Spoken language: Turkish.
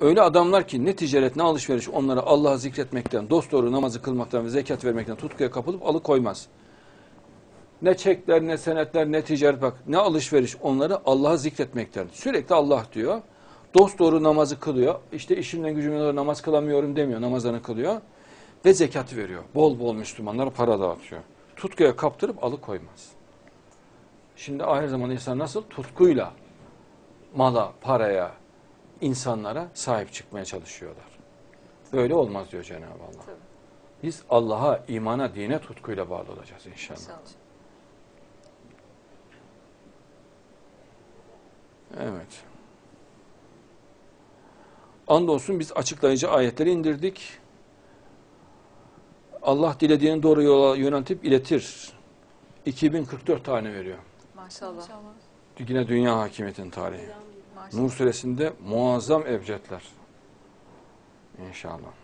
Öyle adamlar ki ne ticaret ne alışveriş onları Allah'ı zikretmekten, dosdoğru namazı kılmaktan ve zekat vermekten tutkuya kapılıp alıkoymaz. Ne çekler, ne senetler, ne ticaret bak, ne alışveriş onları Allah'ı zikretmekten. Sürekli Allah diyor. Dosdoğru namazı kılıyor. İşte işimden gücümden dolayı namaz kılamıyorum demiyor. Namazını kılıyor. Ve zekatı veriyor. Bol bol Müslümanlara para dağıtıyor. Tutkuya kaptırıp alıkoymaz. Şimdi ahir zaman insan nasıl? Tutkuyla mala, paraya, insanlara sahip çıkmaya çalışıyorlar. Böyle olmaz diyor Cenab-ı Allah. Tabii. Biz Allah'a, imana, dine tutkuyla bağlı olacağız inşallah. İnşallah. Evet. Andolsun biz açıklayıcı ayetleri indirdik. Allah dilediğini doğru yola yöneltip iletir. 2044 tane veriyor. Maşallah. Yine dünya hakimiyetinin tarihi. Nur suresinde muazzam ebcedler. İnşallah.